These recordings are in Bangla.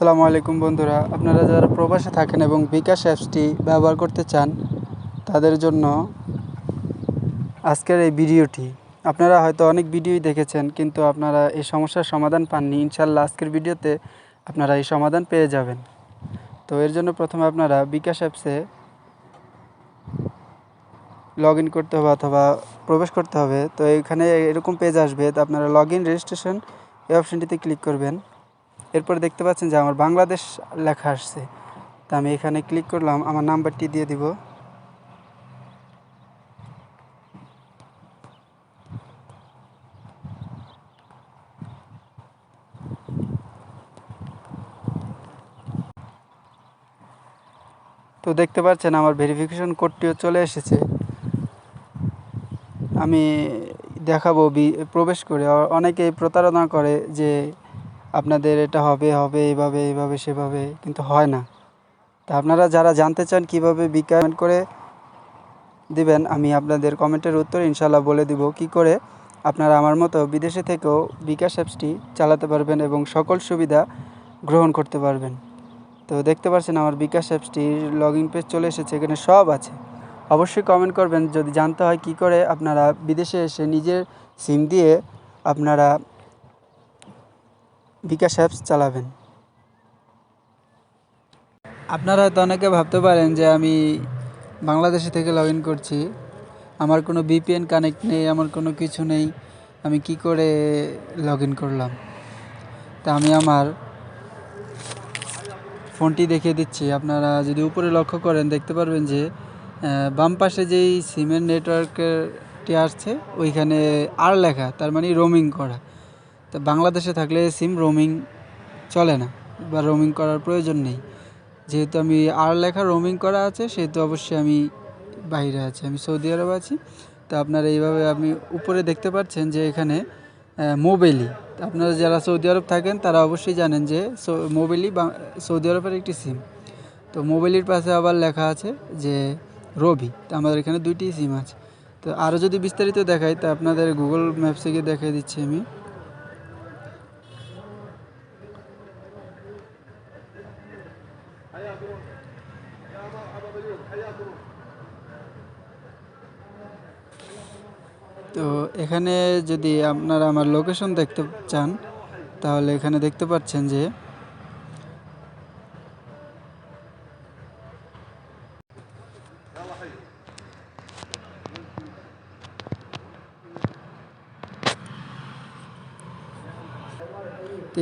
আসসালামু আলাইকুম বন্ধুরা। আপনারা যারা প্রবাসে থাকেন এবং বিকাশ অ্যাপসটি ব্যবহার করতে চান, তাদের জন্য আজকের এই ভিডিওটি। আপনারা হয়তো অনেক ভিডিওই দেখেছেন, কিন্তু আপনারা এই সমস্যার সমাধান পাননি। ইনশাল্লাহ আজকের ভিডিওতে আপনারা এই সমাধান পেয়ে যাবেন। তো এর জন্য প্রথমে আপনারা বিকাশ অ্যাপসে লগ ইন করতে হবে অথবা প্রবেশ করতে হবে। তো এখানে এরকম পেজ আসবে, তো আপনারা লগ ইন রেজিস্ট্রেশন এই অপশানটিতে ক্লিক করবেন। এরপর দেখতে পাচ্ছেন যে আমার বাংলাদেশ লেখা আসছে। তা আমি এখানে ক্লিক করলাম, আমার নাম্বারটি দিয়ে দিব। তো দেখতে পাচ্ছেন আমার ভেরিফিকেশন কোডটিও চলে এসেছে। আমি দেখাবো প্রবেশ করে। অনেকেই প্রতারণা করে যে আপনাদের এটা হবে হবে, এইভাবে এইভাবে, সেভাবে, কিন্তু হয় না। তা আপনারা যারা জানতে চান কীভাবে বিকাশ করে দিবেন, আমি আপনাদের কমেন্টের উত্তর ইনশাল্লাহ বলে দিব। কি করে? আপনারা আমার মতো বিদেশে থেকেও বিকাশ অ্যাপসটি চালাতে পারবেন এবং সকল সুবিধা গ্রহণ করতে পারবেন। তো দেখতে পাচ্ছেন আমার বিকাশ অ্যাপসটির লগ ইন পেজ চলে এসেছে, এখানে সব আছে। অবশ্যই কমেন্ট করবেন, যদি জানতে হয় কি করে আপনারা বিদেশে এসে নিজের সিম দিয়ে আপনারা বিকাশ অ্যাপস চালাবেন। আপনারা হয়তো অনেকে ভাবতে পারেন যে আমি বাংলাদেশে থেকে লগ ইন করছি। আমার কোনো বিপিএন কানেক্ট নেই, আমার কোনো কিছু নেই। আমি কি করে লগ ইন করলাম? তা আমি আমার ফোনটি দেখিয়ে দিচ্ছি। আপনারা যদি উপরে লক্ষ্য করেন, দেখতে পারবেন যে বাম পাশে যেই সিমের নেটওয়ার্কেরটি আসছে, ওইখানে আর লেখা, তার মানে রোমিং করা। তো বাংলাদেশে থাকলে সিম রোমিং চলে না বা রোমিং করার প্রয়োজন নেই। যেহেতু আমি আর লেখা রোমিং করা আছে, সেহেতু অবশ্যই আমি বাইরে আছি, আমি সৌদি আরব আছি। তো আপনারা এইভাবে আপনি উপরে দেখতে পাচ্ছেন যে এখানে মোবেলি আপনারা যারা সৌদি আরব থাকেন, তারা অবশ্যই জানেন যে মোবেলি সৌদি আরবের একটি সিম তো মোবাইলের পাশে আবার লেখা আছে যে রবি। তো আমাদের এখানে দুইটি সিম আছে। তো আরও যদি বিস্তারিত দেখাই, তা আপনাদের গুগল ম্যাপসে গিয়ে দেখিয়ে দিচ্ছি আমি। তো এখানে যদি আপনারা আমার লোকেশন দেখতে চান, তাহলে এখানে দেখতে পাচ্ছেন যে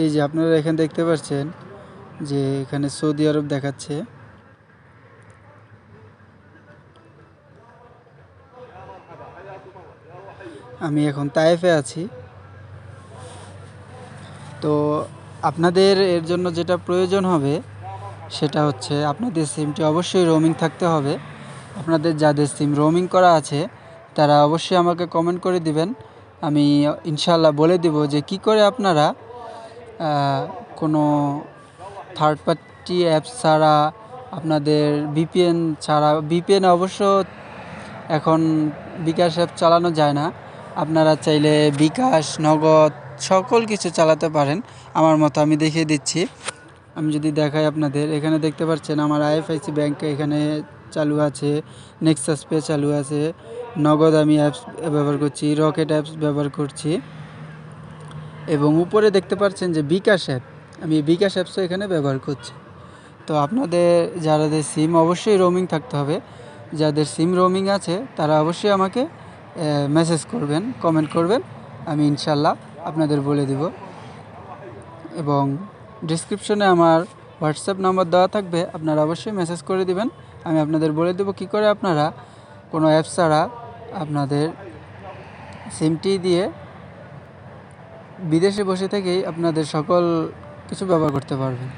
এই যে আপনারা এখানে দেখতে পাচ্ছেন যে এখানে সৌদি আরব দেখাচ্ছে। আমি এখন তায়েফে আছি। তো আপনাদের এর জন্য যেটা প্রয়োজন হবে, সেটা হচ্ছে আপনাদের সিমটি অবশ্যই রোমিং থাকতে হবে। আপনাদের যাদের সিম রোমিং করা আছে, তারা অবশ্যই আমাকে কমেন্ট করে দিবেন। আমি ইনশাল্লাহ বলে দিব যে কি করে আপনারা কোনো থার্ড পার্টি অ্যাপস ছাড়া, আপনাদের বিপিএন ছাড়া বিপিএন অবশ্য এখন বিকাশ অ্যাপ চালানো যায় না। আপনারা চাইলে বিকাশ, নগদ, সকল কিছু চালাতে পারেন। আমার মতো আমি দেখিয়ে দিচ্ছি। আমি যদি দেখাই আপনাদের, এখানে দেখতে পাচ্ছেন আমার আইএফআইসি ব্যাংকে এখানে চালু আছে, নেক্সাস পে চালু আছে, নগদ আমি অ্যাপস ব্যবহার করছি, রকেট অ্যাপস ব্যবহার করছি। এবং উপরে দেখতে পাচ্ছেন যে বিকাশ অ্যাপ, আমি বিকাশ অ্যাপসও এখানে ব্যবহার করছি। তো আপনাদের, যাদের সিম, অবশ্যই রোমিং থাকতে হবে। যাদের সিম রোমিং আছে, তারা অবশ্যই আমাকে মেসেজ করবেন কমেন্ট করবেন, আমি ইনশাল্লাহ আপনাদের বলে দিব। এবং ডিসক্রিপশনে আমার হোয়াটসঅ্যাপ নাম্বার দেওয়া থাকবে, আপনারা অবশ্যই মেসেজ করে দিবেন। আমি আপনাদের বলে দেবো কী করে আপনারা কোনো অ্যাপ ছাড়া আপনাদের সিমটি দিয়ে বিদেশে বসে থেকেই আপনাদের সকল কিছু ব্যবহার করতে পারবেন।